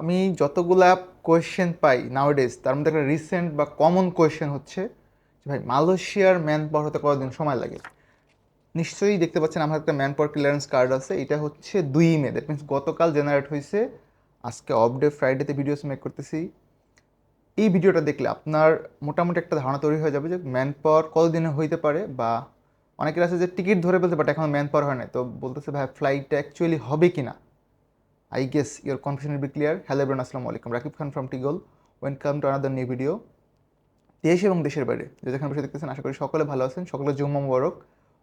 আমি যতগুলা কোয়েশ্চেন পাই নাওডেজ তার মধ্যে একটা রিসেন্ট বা কমন কোয়েশ্চেন হচ্ছে ভাই, মালয়েশিয়ার ম্যান পাওয়ার হতে কতদিন সময় লাগে? নিশ্চয়ই দেখতে পাচ্ছেন আমার একটা ম্যান পাওয়ার ক্লিয়ারেন্স কার্ড আছে, এটা হচ্ছে দুই মে দ্যাট মিনস গতকাল জেনারেট হয়েছে। আজকে অফ ডে ফ্রাইডেতে ভিডিওস মেক করতেছি। এই ভিডিওটা দেখলে আপনার মোটামুটি একটা ধারণা তৈরি হয়ে যাবে যে ম্যান পাওয়ার কতদিনে হইতে পারে বা অনেকের আছে যে টিকিট ধরে ফেলতে বাট এখন ম্যান পাওয়ার হয় না তো বলতেছে, ভাই ফ্লাইটটা অ্যাকচুয়ালি হবে কি না I guess your confusion be clear hello everyone আসসালামু আলাইকুম Rakib Khan from টিগল welcome to another new video দেশ এবং দেশের বাইরে, যে যেখানে বসে দেখতেছেন, আশা করি সকলে ভালো আছেন। সকলে জুম্মা মুবারক।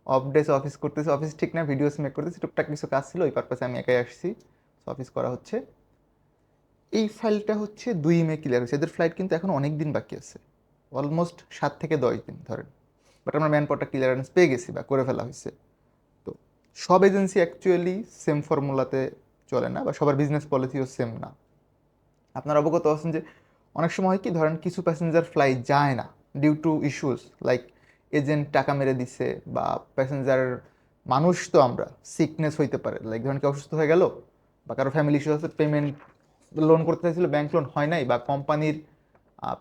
অফ ডেস অফিস করতেছে অফিস ঠিক না ভিডিওস মেক করতেছি, টুকটাক কিছু কাজ ছিল, ওই পারপাসে আমি একাই আসছি। অফিস করা হচ্ছে। এই ফাইলটা হচ্ছে দুই মে ক্লিয়ার হয়েছে। এদের ফ্লাইট কিন্তু এখন অনেক দিন বাকি আছে। অলমোস্ট সাত থেকে দশ দিন ধরেন। বাট আমরা ম্যান পাওয়ারটা ক্লিয়ারেন্স পেয়ে গেছি বা করে ফেলা হয়েছে। তো সব এজেন্সি অ্যাকচুয়ালি সেম ফর্মুলাতে চলে না বা সবার বিজনেস পলিসিও সেম না। আপনারা অবগত আছেন যে অনেক সময় কি, ধরেন কিছু প্যাসেঞ্জার ফ্লাইট যায় না due to issues like agent টাকা মেরে দিছে বা প্যাসেঞ্জার মানুষ তো আমরা সিকনেস হইতে পারে। লাইক ধরেন কেউ অসুস্থ হয়ে গেল বা কারও ফ্যামিলি ইস্যু আছে পেমেন্ট লোন করতে চাইছিল ব্যাংক লোন হয় নাই বা কোম্পানির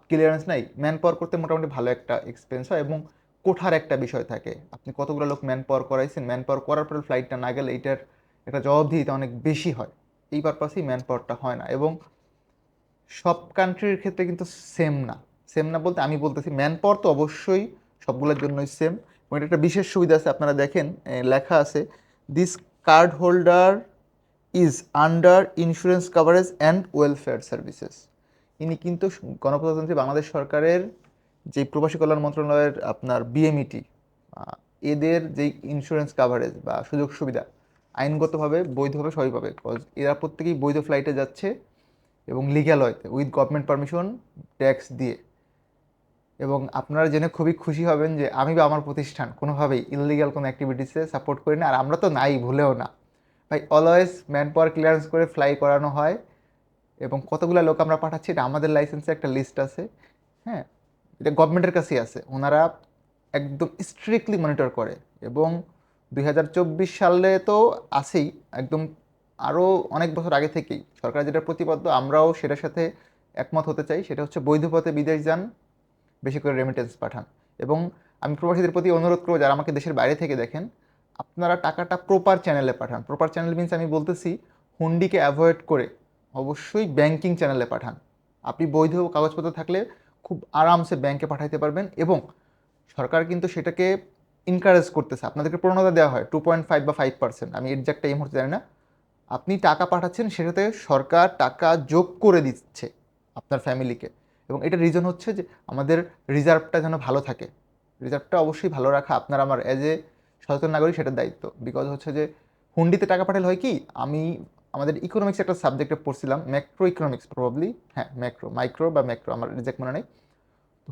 ক্লিয়ারেন্স নাই ম্যান পাওয়ার করতে মোটামুটি ভালো একটা এক্সপেন্স হয় এবং কোঠার একটা বিষয় থাকে। আপনি কতগুলো লোক ম্যান পাওয়ার করাইছেন ম্যান পাওয়ার করার পরে ফ্লাইটটা না গেলে এটার একটা জবাবদিহিতা অনেক বেশি হয়। এই পারপাসেই ম্যান পাওয়ারটা হয় না এবং সব কান্ট্রির ক্ষেত্রে কিন্তু সেম না। সেম না বলতে আমি বলতেছি ম্যান পাওয়ার তো অবশ্যই সবগুলোর জন্যই সেম এবং এটা একটা বিশেষ সুবিধা আছে, আপনারা দেখেন লেখা আছে this card holder is under insurance coverage and welfare services ইনি কিন্তু গণপ্রজাতন্ত্রী বাংলাদেশ সরকারের যে প্রবাসী কল্যাণ মন্ত্রণালয়ের আপনার বিএমইটি এদের যেই ইন্স্যুরেন্স কাভারেজ বা সুযোগ সুবিধা আইনগতভাবে, বৈধভাবে সবই পাবে। 'cause এরা প্রত্যেকেই বৈধ ফ্লাইটে যাচ্ছে এবং লিগ্যাল হয়তে উইথ গভর্নমেন্ট পারমিশন ট্যাক্স দিয়ে। এবং আপনারা জেনে খুবই খুশি হবেন যে আমি বা আমার প্রতিষ্ঠান কোনোভাবেই ইললিগাল কোনো অ্যাক্টিভিটিসে সাপোর্ট করি না, আর আমরা তো নাই, ভুলেও না। ভাই অলওয়েজ ম্যান পাওয়ার ক্লিয়ারেন্স করে ফ্লাই করানো হয় এবং কতগুলো লোক আমরা পাঠাচ্ছি, এটা আমাদের লাইসেন্সে একটা লিস্ট আছে হ্যাঁ? এটা গভর্নমেন্টের কাছেই আছে। ওনারা একদম স্ট্রিক্টলি মনিটর করে এবং দুই হাজার চব্বিশ সালে তো আছেই, একদম আরও অনেক বছর আগে থেকেই। সরকার যেটা প্রতিবদ্ধ আমরাও সেটার সাথে একমত হতে চাই, সেটা হচ্ছে বৈধ পথে বিদেশ যান, বেশি করে রেমিটেন্স পাঠান। এবং আমি প্রবাসীদের প্রতি অনুরোধ করব, যারা আমাকে দেশের বাইরে থেকে দেখেন, আপনারা টাকাটা প্রপার চ্যানেলে পাঠান। প্রপার চ্যানেল মিনস আমি বলতেছি, হুন্ডিকে অ্যাভয়েড করে অবশ্যই ব্যাংকিং চ্যানেলে পাঠান। আপনি বৈধ কাগজপত্র থাকলে খুব আরামসে ব্যাংকে পাঠাইতে পারবেন এবং সরকার কিন্তু সেটাকে ইনকারেজ করতেছে। আপনাদেরকে প্রণতা দেওয়া হয় টু পয়েন্ট ফাইভ বা ফাইভ পার্সেন্ট আমি এক্সাক্টটা এই মুহূর্তে জানি না। আপনি টাকা পাঠাচ্ছেন, সেটাতে সরকার টাকা যোগ করে দিচ্ছে আপনার ফ্যামিলিকে এবং এটার রিজন হচ্ছে যে আমাদের রিজার্ভটা যেন ভালো থাকে। রিজার্ভটা অবশ্যই ভালো রাখা আপনার আমার অ্যাজ এ সচেতন নাগরিক সেটার দায়িত্ব। বিকজ হচ্ছে যে হুন্ডিতে টাকা পাঠালে হয় কি, আমি আমাদের ইকোনমিক্স একটা সাবজেক্টে পড়ছিলাম ম্যাক্রো ইকোনমিক্স প্রবাবলি হ্যাঁ ম্যাক্রো মাইক্রো বা ম্যাক্রো আমার রিজেক্ট মনে নেই।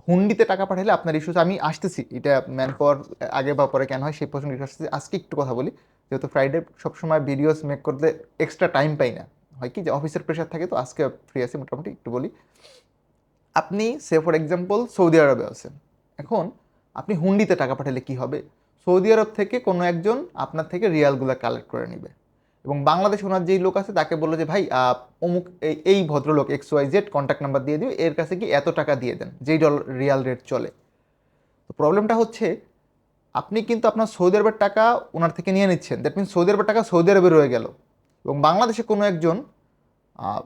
হুন্ডিতে টাকা পাঠালে আপনার ইস্যুস আমি আসতেছি। এটা ম্যান পাওয়ার, আগে বা পরে কেন হয়, সেই প্রশ্ন ইস্যু আসতেছি। আজকে একটু কথা বলি, যেহেতু ফ্রাইডে সবসময় ভিডিওস মেক করতে এক্সট্রা টাইম পাই না। হয় কি যে অফিসের প্রেশার থাকে তো, আজকে ফ্রি আছি মোটামুটি, একটু বলি। আপনি সে ফর এক্সাম্পল সৌদি আরবে আছেন। এখন আপনি হুন্ডিতে টাকা পাঠালে কি হবে? সৌদি আরব থেকে কোনো একজন আপনার থেকে রিয়ালগুলো কালেক্ট করে নেবে। এবং বাংলাদেশ ওনার যেই লোক আছে, তাকে বলল যে, ভাই অমুক এই- ভদ্রলোক X Y Z contact number দিয়ে দিও, এর কাছে কি এত টাকা দিয়ে দেন, যেই ডলার রিয়াল রেট চলে? তো প্রবলেমটা হচ্ছে, আপনি কিন্তু আপনার সৌদি আরবের টাকা ওনার থেকে নিয়ে নিচ্ছেন। দ্যাট মিনস সৌদি আরবের টাকা সৌদি আরবে রয়ে গেল। এবং বাংলাদেশে কোনো একজন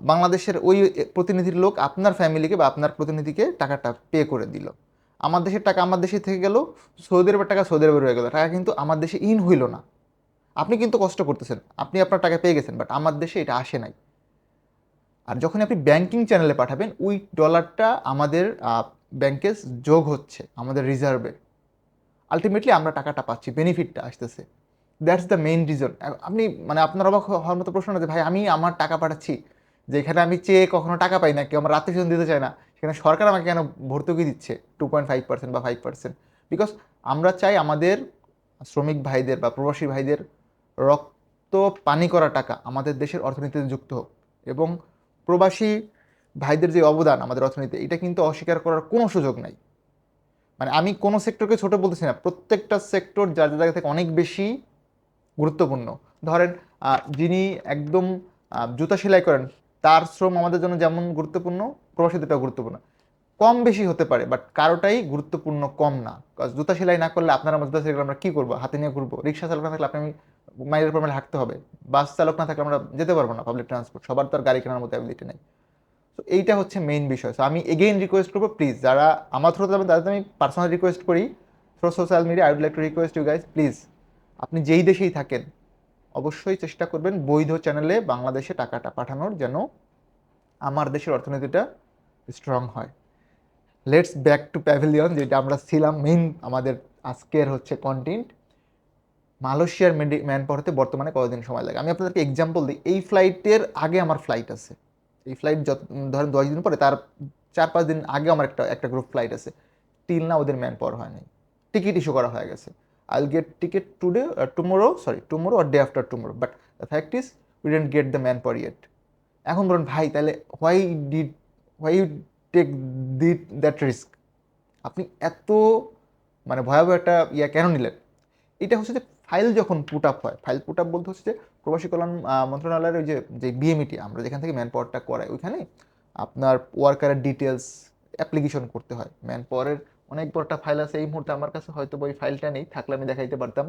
বাংলাদেশের ওই প্রতিনিধির লোক আপনার ফ্যামিলিকে বা আপনার প্রতিনিধিকে টাকাটা পে করে দিল। আমার দেশের টাকা আমার দেশে থেকে গেল, সৌদি আরবের টাকা সৌদি আরবে রয়ে গেল। টাকা কিন্তু আমার দেশে ইন হইল না। আপনি কিন্তু কষ্ট করতেছেন, আপনি আপনার টাকা পেয়ে গেছেন বাট আমার দেশে এটা আসে নাই। আর যখন আপনি ব্যাংকিং চ্যানেলে পাঠাবেন, ওই ডলারটা আমাদের ব্যাংকে যোগ হচ্ছে, আমাদের রিজার্ভে আলটিমেটলি আমরা টাকাটা পাচ্ছি বেনিফিটটা আসতেছে। দ্যাটস দ্য মেইন রিজন আপনি মানে আপনার অবাক হওয়ার মতো প্রশ্ন আছে ভাই, আমি আমার টাকা পাঠাচ্ছি, যেখানে আমি চেয়ে কখনো টাকা পাই না, কেউ আমার রাত্রি দিতে চায় না, সেখানে সরকার আমাকে কেন ভর্তুকি দিচ্ছে? টু পয়েন্ট ফাইভ পার্সেন্ট বা ফাইভ পার্সেন্ট বিকজ আমরা চাই আমাদের শ্রমিক ভাইদের বা প্রবাসী ভাইদের রক্ত পানি করা টাকা আমাদের দেশের অর্থনীতিতে যুক্ত হোক এবং প্রবাসী ভাইদের যে অবদান আমাদের অর্থনীতিতে, এটা কিন্তু অস্বীকার করার কোনো সুযোগ নাই। মানে আমি কোনো সেক্টরকে ছোট বলতেছি না, প্রত্যেকটা সেক্টর যার জায়গা থেকে অনেক বেশি গুরুত্বপূর্ণ। ধরেন যিনি একদম জুতা সেলাই করেন, তার শ্রম আমাদের জন্য যেমন গুরুত্বপূর্ণ প্রবাসীদেরটাও গুরুত্বপূর্ণ। কম বেশি হতে পারে বাট কারোটাই গুরুত্বপূর্ণ কম না। জুতা সেলাই না করলে আপনার জুতা সেলাই আমরা কী করব? হাতে নিয়ে ঘুরবো। রিক্সা চালক না থাকলে আপনি আমি মাইলের পর মাইল হাঁটতে হবে। বাস চালক না থাকলে আমরা যেতে পারব না পাবলিক ট্রান্সপোর্ট সবার তো আর গাড়ি কেনার মতো অ্যাবিলিটি নেই। তো এইটা হচ্ছে মেইন বিষয়। সো আমি এগেইন রিকোয়েস্ট করব প্লিজ যারা আমার থ্রুতে যাবেন তাদের আমি পার্সোনাল রিকোয়েস্ট করি। Through social media I would like to request you guys please আপনি যেই দেশেই থাকেন, অবশ্যই চেষ্টা করবেন বৈধ চ্যানেলে বাংলাদেশে টাকাটা পাঠানোর যেন আমার দেশের অর্থনীতিটা স্ট্রং হয়। লেটস ব্যাক টু প্যাভিলিয়ন যেটা আমরা ছিলাম মেইন আমাদের আজকের হচ্ছে কন্টেন্ট মালয়েশিয়ার ম্যান পাওয়াতে বর্তমানে কতদিন সময় লাগে? আমি আপনাদেরকে এক্সাম্পল দিই। এই ফ্লাইটের আগে আমার ফ্লাইট আছে। এই ফ্লাইট যত ধরেন দশ দিন পরে, তার চার পাঁচ দিন আগে আমার একটা একটা গ্রুপ ফ্লাইট আছে। টিল না ওদের ম্যান পাওয়ার হয় নাই। টিকিট ইস্যু করা হয়ে গেছে। I will get ticket today tomorrow sorry tomorrow or day after tomorrow but the fact is we didn't get the man power yet এখন বলুন ভাই, তাহলে why did why you take that that risk আপনি এত মানে ভয়াবহ একটা ইয়া কেন নিলেন? এটা হচ্ছে যে ফাইল যখন পুট আপ হয়, ফাইল পুট আপ বলতে হচ্ছে যে প্রবাসী কল্যাণ মন্ত্রণালয়ের ওই যে যে বিএমইটি আমরা যেখান থেকে ম্যান পাওয়ারটা করাই, ওইখানে আপনার ওয়ার্কারের ডিটেলস অ্যাপ্লিকেশন করতে হয়। ম্যান পাওয়ারের অনেক বড় একটা ফাইল আছে, এই মুহূর্তে আমার কাছে হয়তো ওই ফাইলটা নেই, থাকলে আমি দেখাইতে পারতাম।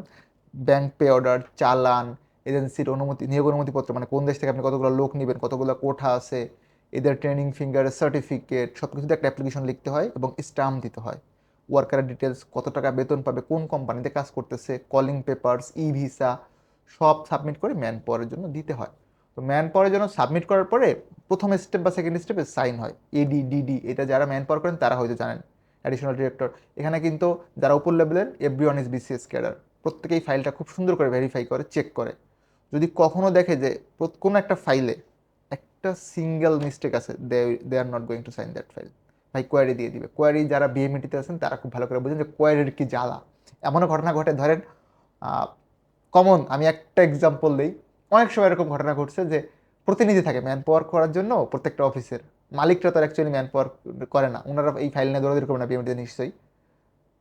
ব্যাংক পে অর্ডার চালান এজেন্সির অনুমতি, নিয়োগ অনুমতিপত্র মানে কোন দেশ থেকে আপনি কতগুলো লোক নেবেন, কতগুলো কোঠা আছে, এদের ট্রেনিং ফিঙ্গারের সার্টিফিকেট সব কিছুতে একটা অ্যাপ্লিকেশন লিখতে হয় এবং স্টাম্প দিতে হয়। ওয়ার্কারের ডিটেলস কত টাকা বেতন পাবে, কোন কোম্পানিতে কাজ করতেছে কলিং পেপারস ই ভিসা সব সাবমিট করে ম্যান পাওয়ারের জন্য দিতে হয়। তো ম্যান পাওয়ারের জন্য সাবমিট করার পরে প্রথম স্টেপ বা সেকেন্ড স্টেপে সাইন হয়। এডি ডিডি এটা যারা ম্যান পাওয়ার করেন তারা হয়তো জানেন। অ্যাডিশনাল ডিরেক্টর এখানে কিন্তু যারা উপর লেভেলের every one is BCS cadre প্রত্যেকেই ফাইলটা খুব সুন্দর করে ভেরিফাই করে চেক করে। যদি কখনো দেখে যে কোনো একটা ফাইলে একটা সিঙ্গেল মিস্টেক আছে they they are not going to sign that file ভাই কোয়ারি দিয়ে দিবে। কোয়ারি যারা বিএমইটিতে আছেন, তারা খুব ভালো করে বুঝেন যে কোয়ারির কি জ্বালা। এমনও ঘটনা ঘটে, ধরেন কমন আমি একটা এক্সাম্পল দিই। অনেক সময় এরকম ঘটনা ঘটছে যে প্রতিনিধি থাকে ম্যান পাওয়ার করার জন্য প্রত্যেকটা অফিসের মালিকরা তো অ্যাকচুয়ালি ম্যান পাওয়ার করে না। ওনারা এই ফাইল নিয়ে দৌড়াদৌড়ি করবে না বিএমটিতে নিশ্চয়ই।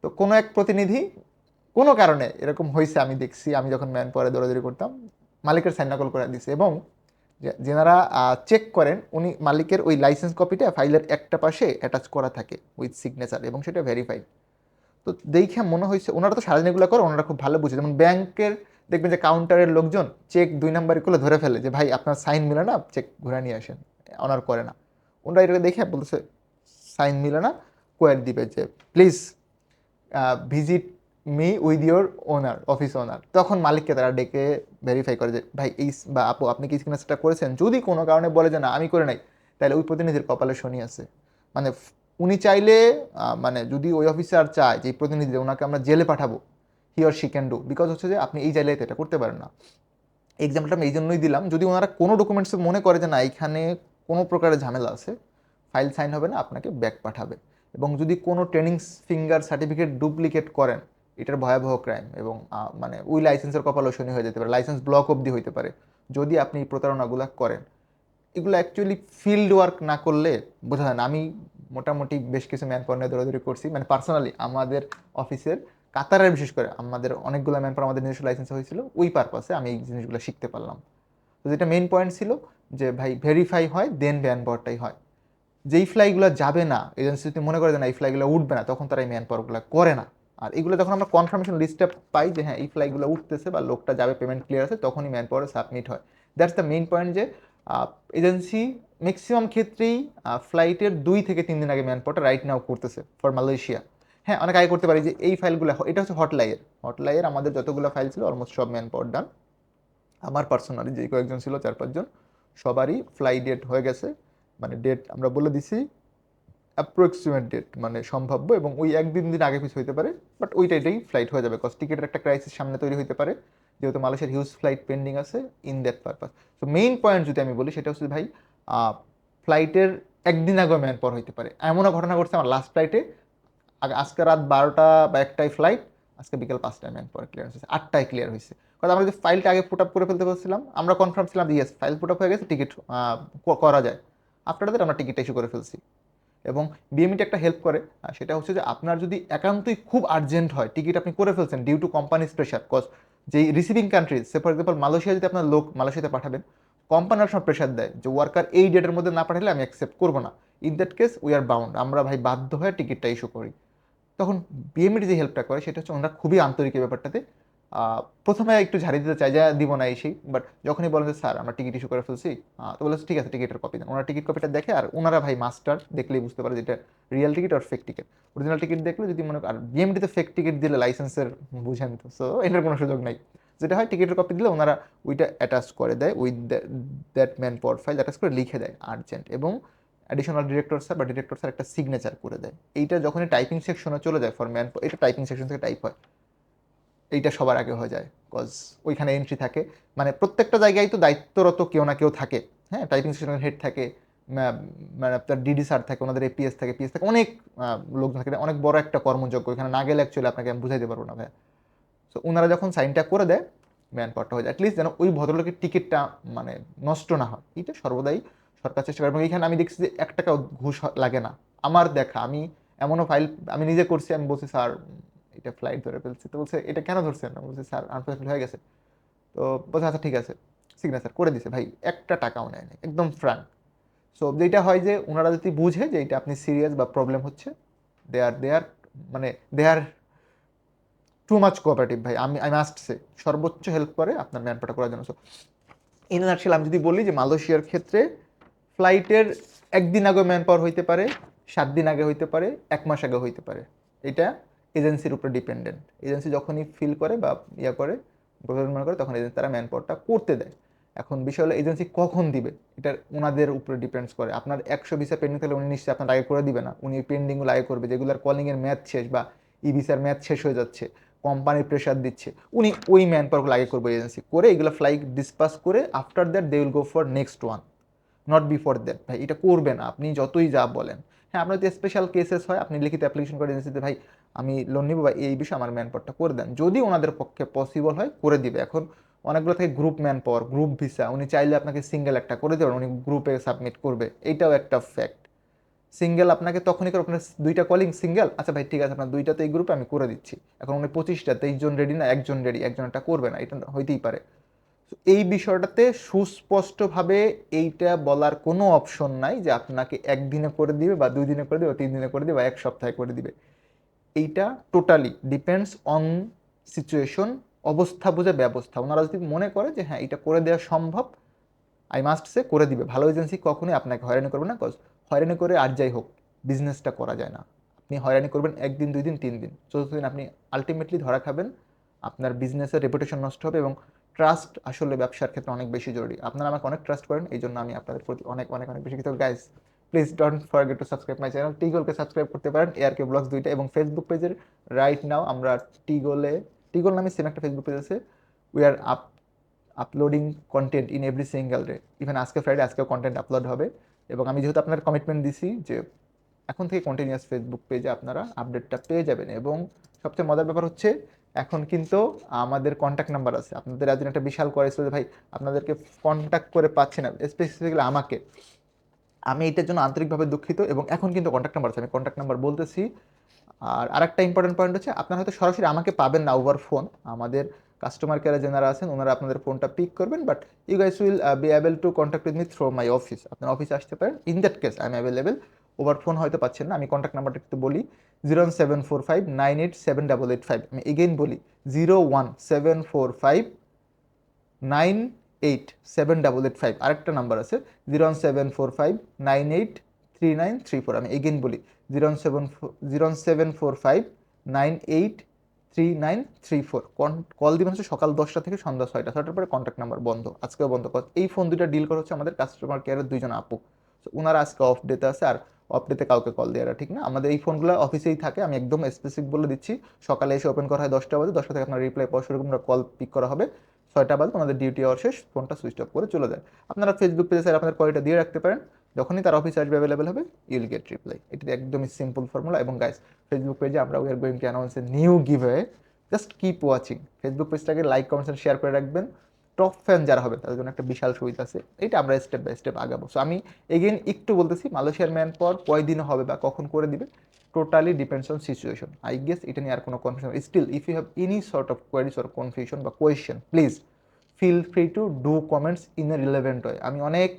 তো কোনো এক প্রতিনিধি, কোনো কারণে এরকম হয়েছে আমি দেখছি, আমি যখন ম্যান পাওয়ারে দৌড়াদৌড়ি করতাম, মালিকের সাইন নকল করে দিছে এবং যেনারা চেক করেন, উনি মালিকের ওই লাইসেন্স কপিটা ফাইলের একটা পাশে অ্যাটাচ করা থাকে উইথ সিগনেচার এবং সেটা ভেরিফাইড তো দেখে মনে হয়েছে, ওনারা তো সারাদিন এগুলো করে, ওনারা খুব ভালো বুঝে। যেমন ব্যাংকের, দেখবেন যে কাউন্টারের লোকজন চেক দুই নাম্বারই করলে ধরে ফেলে যে, ভাই, আপনার সাইন মিলে না চেক ঘুরে নিয়ে আসেন অনার করে না। ওনারা এটাকে দেখে বলতেছে সাইন মিলে না কোয়ার দিবে যে please visit me with your owner office ওনার তখন মালিককে তারা ডেকে ভেরিফাই করে যে, ভাই, এই বা আপু, আপনি কি সিগনেচারটা করেছেন? যদি কোনো কারণে বলে যে, না, আমি করে নাই, তাহলে ওই প্রতিনিধির কপালে শনি আছে। মানে উনি চাইলে মানে যদি ওই অফিসার চায় যে প্রতিনিধি, ওনাকে আমরা জেলে পাঠাবো he or she can do because হচ্ছে যে, আপনি এই জায়গায় এটা করতে পারেন না। এক্সাম্পলটা আমি এই জন্যই দিলাম, যদি ওনারা কোনো ডকুমেন্টস মনে করে যে, না, এখানে কোনো প্রকারের ঝামেলা আছে ফাইল সাইন হবে না, আপনাকে ব্যাক পাঠাবে। এবং যদি কোনো ট্রেনিং ফিঙ্গার সার্টিফিকেট ডুপ্লিকেট করেন এটার ভয়াবহ ক্রাইম এবং মানে ওই লাইসেন্সের কপালও শনি হয়ে যেতে পারে লাইসেন্স ব্লক অবধি হইতে পারে, যদি আপনি এই প্রতারণাগুলো করেন। এগুলো অ্যাকচুয়ালি ফিল্ড ওয়ার্ক না করলে বোঝা যায় না। আমি মোটামুটি বেশ কিছু ম্যান পাওয়ার নিয়ে দৌড়াদৌড়ি করছি। মানে পার্সোনালি আমাদের অফিসের কাতারের বিশেষ করে আমাদের অনেকগুলো ম্যান পাওয়ার আমাদের নিজস্ব লাইসেন্স হয়েছিল, ওই পারপাসে আমি এই জিনিসগুলো শিখতে পারলাম। তো যেটা মেইন পয়েন্ট ছিল যে ভাই ভেরিফাই হয় দেন ম্যান পাওয়ারটাই হয়। যেই ফ্লাইগুলো যাবে না এজেন্সি যদি মনে করে না, এই ফ্লাইগুলো উঠবে না, তখন তারা এই ম্যান পাওয়ারগুলো করে না। আর এগুলো যখন আমরা কনফার্মেশন লিস্টটা পাই যে হ্যাঁ এই ফ্লাইগুলো উঠতেছে বা লোকটা যাবে পেমেন্ট ক্লিয়ার আছে, তখনই ম্যান পাওয়ারে সাবমিট হয়। দ্যাটস দ্য মেইন পয়েন্ট যে এজেন্সি ম্যাক্সিমাম ক্ষেত্রেই ফ্লাইটের দুই থেকে তিন দিন আগে ম্যান পাওয়ারটা রাইট নাও করতেছে ফর মালয়েশিয়া হ্যাঁ অনেক আগে করতে পারি যে এই ফাইলগুলো এটা হচ্ছে হটলাইয়ের হটলাইয়ের আমাদের যতগুলো ফাইল ছিল অলমোস্ট সব ম্যান পাওয়ার ডান আমার পার্সোনালি যে কয়েকজন ছিল, চার পাঁচজন, সবারই ফ্লাই ডেট হয়ে গেছে। মানে ডেট আমরা বলে দিছি অ্যাপ্রক্সিমেট ডেট মানে সম্ভাব্য এবং ওই একদিন দিন আগে পিছু হইতে পারে বাট ওইটাইটাই ফ্লাইট হয়ে যাবে কজ টিকিটের একটা ক্রাইসিস সামনে তৈরি হতে পারে, যেহেতু মালয়েশিয়ার হিউজ ফ্লাইট পেন্ডিং আছে ইন দ্যাট পারপাস তো মেইন পয়েন্ট যদি আমি বলি, সেটা হচ্ছে ভাই ফ্লাইটের একদিন আগে ম্যান পর হইতে পারে। এমনও ঘটনা ঘটছে আমার লাস্ট ফ্লাইটে আজকে রাত বারোটা বা একটাই ফ্লাইট আজকে বিকেল পাঁচটায় ম্যান পর ক্লিয়ার হয়েছে, আটটায় ক্লিয়ার হয়েছে। কারণ আমরা যে ফাইলটা আগে পুট আপ করে ফেলতে পারছিলাম আমরা কনফার্ম ছিলাম ইয়েস ফাইল পুট আপ হয়ে গেছে টিকিট করা যায়। আফটার দ্যাট আমরা টিকিটটা ইস্যু করে ফেলছি। এবং বিএমইটি একটা হেল্প করে। সেটা হচ্ছে যে আপনার যদি একান্তই খুব আর্জেন্ট হয় টিকিট আপনি করে ফেলছেন due to companies pressure cause যেই receiving countries say for example Malaysia যদি আপনার লোক মালয়েশিয়াতে পাঠাবেন কোম্পানির সময় প্রেশার দেয় যে ওয়ার্কার এই ডেটের মধ্যে না পাঠালে আমি অ্যাকসেপ্ট করব না। In that case we are bound আমরা ভাই বাধ্য হয়ে টিকিটটা ইস্যু করি। তখন বিএমএড যে হেল্পটা করে, সেটা হচ্ছে ওনারা খুবই আন্তরিক এই ব্যাপারটাতে প্রথমে একটু ঝাড়ি দিতে চাই যা, দিব না এসেই বাট যখনই বলেন যে, স্যার, আমরা টিকিট ইস্যু করে ফেলছি তো বলে, ঠিক আছে, টিকিটের কপি দেন। ওনারা টিকিট কপিটা দেখে, আর ওনারা ভাই মাস্টার দেখলেই বুঝতে পারে যে, এটা রিয়েল টিকিট আর ফেক টিকিট অরিজিনাল টিকিট দেখলে যদি মনে আর বিএমডিতে ফেক টিকিট দিলে লাইসেন্সের বুঝেন তো সো এটার কোনো সুযোগ নাই। যেটা হয় টিকিটের কপি দিলে ওনারা ওইটা অ্যাটাচ করে দেয় with that man power file attach করে লিখে দেয় আর্জেন্ট এবং অ্যাডিশনাল ডিরেক্টর স্যার বা ডিরেক্টর স্যার একটা সিগনেচার করে দেয়। এইটা যখনই টাইপিং সেকশনে চলে যায় ফর ম্যান এটা টাইপিং সেকশন থেকে টাইপ হয়। এইটা সবার আগে হয়ে যায় কজ ওইখানে এন্ট্রি থাকে। মানে প্রত্যেকটা জায়গায় তো দায়িত্বরত কেউ না কেউ থাকে। হ্যাঁ টাইপিং সেকশনের হেড থাকে মানে আপনার ডিডি স্যার থাকে, ওনাদের এপিএস থাকে পিএস থাকে, অনেক লোকজন থাকে। অনেক বড় একটা কর্মযোগ্য ওইখানে না গেলে অ্যাকচুয়ালি আপনাকে আমি বুঝাইতে পারব না ভাইয়া। সো ওনারা যখন সাইনটা করে দেয় ম্যান পাওয়ারটা হয়ে যায়। অ্যাটলিস্ট যেন ওই ভদ্রলোকের টিকিটটা মানে নষ্ট না হয়। এটা সর্বদাই সরকার চেষ্টা করে। এবং এখানে আমি দেখছি যে এক টাকাও ঘুষ লাগে না। আমার দেখা, আমি এমনও ফাইল আমি নিজে করছি, আমি বলছি, স্যার এটা ফ্লাইট ধরে ফেলছি। তো বলছে, এটা কেন ধরছেন আমি বলছি, স্যার আনফর্চুনেট হয়ে গেছে। তো বলছে আচ্ছা ঠিক আছে সিগনেচার করে দিছে ভাই, একটা টাকাও নেয় না একদম ফ্রাঙ্ক সো যেটা হয় যে ওনারা যদি বুঝে যে এটা আপনি সিরিয়াস বা প্রবলেম হচ্ছে দে আর দে আর মানে they are too much cooperative ভাই। আমি আই মাস্ট সে সর্বোচ্চ হেল্প করে আপনার ম্যান পাটা করার জন্য। সো ইন নাটশেল আমি যদি বলি যে, মালয়েশিয়ার ক্ষেত্রে ফ্লাইটের একদিন আগে ম্যান পাওয়ার হইতে পারে, সাত দিন আগে হইতে পারে, এক মাস আগে হইতে পারে। এটা এজেন্সির উপরে ডিপেন্ডেন্ট এজেন্সি যখনই ফিল করে বা ইয়া করে প্রবলেম করে, তখন এজেন্সি তারা ম্যান পাওয়ারটা করতে দেয়। এখন বিষয় হলো এজেন্সি কখন দিবে? এটা ওনাদের উপরে ডিপেন্ডস করে। আপনার একশো ভিসা পেন্ডিং থাকলে উনি নিশ্চয়ই আপনার আগে করে দিবে না। উনি পেন্ডিংগুলো আগে করবে, যেগুলোর কলিংয়ের ম্যাথ শেষ বা ই ভিসার ম্যাথ শেষ হয়ে যাচ্ছে কোম্পানির প্রেশার দিচ্ছে, উনি ওই ম্যান পাওয়ারগুলো আগে করবে এজেন্সি করে, এগুলো ফ্লাইট ডিসপাস করে after that they will go for next one not before that ভাই, এটা করবে না। আপনি যতই যা বলেন। হ্যাঁ আপনার যদি স্পেশাল কেসেস হয়, আপনি লিখিত অ্যাপ্লিকেশন করে এজেন্সিতে ভাই আমি লোন নিব বা এই বিষয়ে আমার ম্যান পাওয়ারটা করে দেন। যদি ওনাদের পক্ষে পসিবল হয়, করে দিবে। এখন অনেকগুলো থেকে group manpower group visa উনি চাইলে আপনাকে সিঙ্গেল একটা করে দেবেন, উনি গ্রুপে সাবমিট করবে। এইটাও একটা ফ্যাক্ট সিঙ্গেল আপনাকে তখনই করে, আপনার দুইটা কলিং সিঙ্গেল আচ্ছা ভাই, ঠিক আছে, আপনার দুইটাতে এই গ্রুপে আমি করে দিচ্ছি। এখন উনি পঁচিশটা তেইশজন রেডি না, একজন রেডি একজন একটা করবে না। এটা হইতেই পারে। এই বিষয়টাতে সুস্পষ্টভাবে এইটা বলার কোনো অপশন নাই যে আপনাকে একদিনে করে দিবে বা দুই দিনে করে দিবে বা তিন দিনে করে দিবে বা এক সপ্তাহে করে দিবে। এইটা টোটালি ডিপেন্ডস অন সিচুয়েশন অবস্থা বুঝে ব্যবস্থা। ওনারা যদি মনে করে যে হ্যাঁ এটা করে দেওয়া সম্ভব আই মাস্ট সে করে দিবে। ভালো এজেন্সি কখনোই আপনাকে হয়রানি করবে না কজ হয়রানি করে আর যাই হোক বিজনেসটা করা যায় না। আপনি হয়রানি করবেন একদিন, দুই দিন, তিন দিন। চতুর্থ দিন আপনি আলটিমেটলি ধরা খাবেন, আপনার বিজনেসের রেপুটেশন নষ্ট হবে এবং ট্রাস্ট আসলে ব্যবসার ক্ষেত্রে অনেক বেশি জরুরি। আপনারা আমাকে অনেক ট্রাস্ট করেন এই জন্য আমি আপনাদের প্রতি অনেক অনেক অনেক বেশি কৃতজ্ঞ। Guys please don't forget to subscribe my channel টিগোলকে subscribe করতে পারেন এআরকে ব্লগস দুইটা এবং ফেসবুক পেজের রাইট নাও আমরা টিগোলে টিগোল নামে সেম একটা ফেসবুক পেজ আছে। We are up uploading content in every single day even আজকে ফ্রাইডে আজকেও কন্টেন্ট আপলোড হবে। এবং আমি যেহেতু আপনার কমিটমেন্ট দিছি যে এখন থেকে কন্টিনিউয়াস ফেসবুক পেজে আপনারা আপডেটটা পেয়ে যাবেন এবং সবচেয়ে মজার ব্যাপার হচ্ছে, এখন কিন্তু আমাদের কন্ট্যাক্ট নাম্বার আছে। আপনাদের একদিন একটা বিশাল করেছিল যে, ভাই, আপনাদেরকে কন্ট্যাক্ট করে পাচ্ছি না। স্পেসিফিক্যালি আমাকে। আমি এটার জন্য আন্তরিকভাবে দুঃখিত এবং এখন কিন্তু কন্ট্যাক্ট নাম্বার আছে। আমি কন্ট্যাক্ট নাম্বার বলতেছি। আর আরেকটা ইম্পর্টেন্ট পয়েন্ট হচ্ছে, আপনারা হয়তো সরাসরি আমাকে পাবেন না ওভার ফোন আমাদের কাস্টমার কেয়ারে যারা আছেন, ওনারা আপনাদের ফোনটা পিক করবেন but you guys will be able to contact with me through my office আপনার অফিসে আসতে পারেন। In that case I am available over phone হয়তো পাচ্ছেন না। আমি কন্ট্যাক্ট নাম্বারটা একটু বলি। Zero one seven four five nine eight seven double eight five আমি এগেইন বলি zero one seven four five nine eight seven double eight five আরেকটা নাম্বার আছে zero one seven four five nine eight three nine three four আমি again বলি zero one seven zero one seven four five nine eight three nine three four call দিবেন হচ্ছে সকাল দশটা থেকে সন্ধ্যা ছয়টা, ছয়টার পরে কন্ট্যাক্ট নাম্বার বন্ধ, আজকেও বন্ধ কর এই ফোন দুইটা ডিল করা হচ্ছে আমাদের কাস্টমার কেয়ারের দুইজন আপু তো ওনারা আজকে অফ ডেতে আছে, আর অফ ডেতে কাউকে কল দেওয়াটা ঠিক না, আমাদের এই ফোনগুলো অফিসেই থাকে, আমি একদম স্পেসিফিক বলে দিচ্ছি, সকালে এসে ওপেন করা হয় দশটা বাজে, দশটা থেকে আপনার রিপ্লাই পাওয়া শুরু কল পিক করা হবে ছয়টা বাজে আমাদের ডিউটি আওয়ার শেষ ফোনটা সুইচ অফ করে চলে যায়। আপনারা ফেসবুক পেজে স্যার আপনাদের কলটা দিয়ে রাখতে পারেন। যখনই তার অফিস আসবে অ্যাভেলেবেল হবে ইউল গেট রিপ্লাই এটি একদমই সিম্পল ফর্মুলা এবং গাইস ফেসবুক পেজে আমরা we are going to announce a new give just keep watching Facebook পেজটাকে লাইক কমেন্ট শেয়ার করে রাখবেন। টপ ফ্যান যারা হবে, তাদের জন্য একটা বিশাল সুবিধা আছে। এটা আমরা স্টেপ বাই স্টেপ আগাবো। সো আমি এগেন একটু বলতেছি মালয়েশিয়ার ম্যান পর কয়দিন হবে বা কখন করে দিবে totally depends on situation I guess এটা নিয়ে আর কোনো confusion still if you have any sort of queries or confusion বা question please feel free to do comments in a relevant way আমি অনেক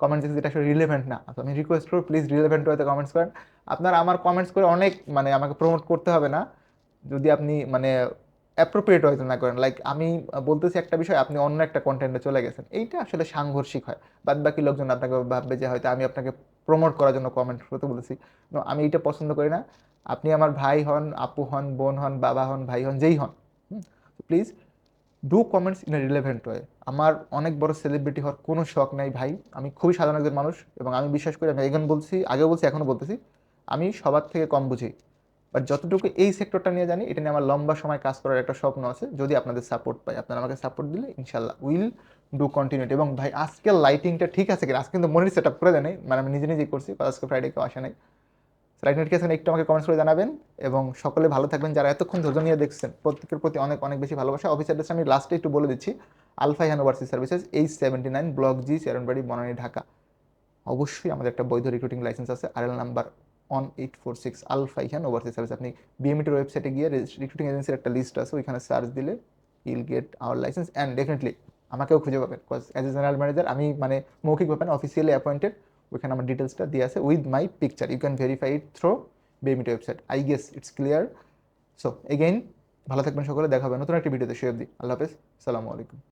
কমেন্টস দেখছি যেটা আসলে রিলেভেন্ট না। তো আমি রিকোয়েস্ট করব প্লিজ রিলেভেন্ট ওয়েতে কমেন্টস করেন। আপনার আমার কমেন্টস করে অনেক মানে আমাকে প্রমোট করতে হবে না। যদি আপনি মানে অ্যাপ্রোপ্রিয়েট হয়তো না করেন। লাইক আমি বলতেছি একটা বিষয়, আপনি অন্য একটা কন্টেন্টে চলে গেছেন। এইটা আসলে সাংঘর্ষিক হয়। বাদ বাকি লোকজন আপনাকে ভাববে যে হয়তো আমি আপনাকে প্রমোট করার জন্য কমেন্ট করতে বলেছি। আমি এইটা পছন্দ করি না। আপনি আমার ভাই হন, আপু হন, বোন হন, বাবা হন, ভাই হন, যেই হন। Please do comments in a relevant way আমার অনেক বড় সেলিব্রিটি হওয়ার কোনো শখ নাই ভাই। আমি খুবই সাধারণ একজন মানুষ এবং আমি বিশ্বাস করি, আমি এখন বলছি, আগেও বলছি এখনও বলতেছি, আমি সবার থেকে কম বুঝি। বাট যতটুকু এই সেক্টরটা নিয়ে জানি, এটা নিয়ে আমার লম্বা সময় কাজ করার একটা স্বপ্ন আছে। যদি আপনাদের সাপোর্ট পাই, আপনারা আমাকে সাপোর্ট দিলে ইনশাল্লাহ উইল ডু কন্টিনিউটি এবং ভাই, আজকের লাইটিংটা ঠিক আছে কিনা? আজকে কিন্তু মনির সেট আপ করে দেয় মানে আমি নিজে নিজেই করছি, আজকে ফ্রাইডে কেউ আসে নাই। লাইটিং আছে, একটু আমাকে কমেন্টস করে জানাবেন। এবং সকলে ভালো থাকবেন। যারা এতক্ষণ ধৈর্য নিয়ে দেখছেন, প্রত্যেকের প্রতি অনেক অনেক বেশি ভালোবাসা। অফিস অ্যাড্রেস আমি লাস্টে একটু বলে দিচ্ছি। Alpha Ihan overseas services H seventy nine block G Chairmanbari Banani Dhaka অবশ্যই আমাদের একটা বৈধ রিক্রুটিং লাইসেন্স আছে। R L number one eight four six Alpha Ihan overseas service আপনি বিএমইটির ওয়েবসাইটে গিয়ে রিক্রুটিং এজেন্সির একটা লিস্ট আছে, ওইখানে সার্চ দিলে I'll get our license and definitely আমাকেও খুঁজে পাবেন। Because as a general manager আমি মানে মৌখিকভাবে অফিসিয়ালি অ্যাপয়েন্টেড ওইখানে আমার ডিটেলসটা দিয়ে আছে with my picture you can verify it through BMET website I guess it's clear so again ভালো থাকবেন সকলে, দেখা হবে নতুন একটি ভিডিওতে সে অবধি, আল্লাহ হাফেজ। সালামু আলাইকুম।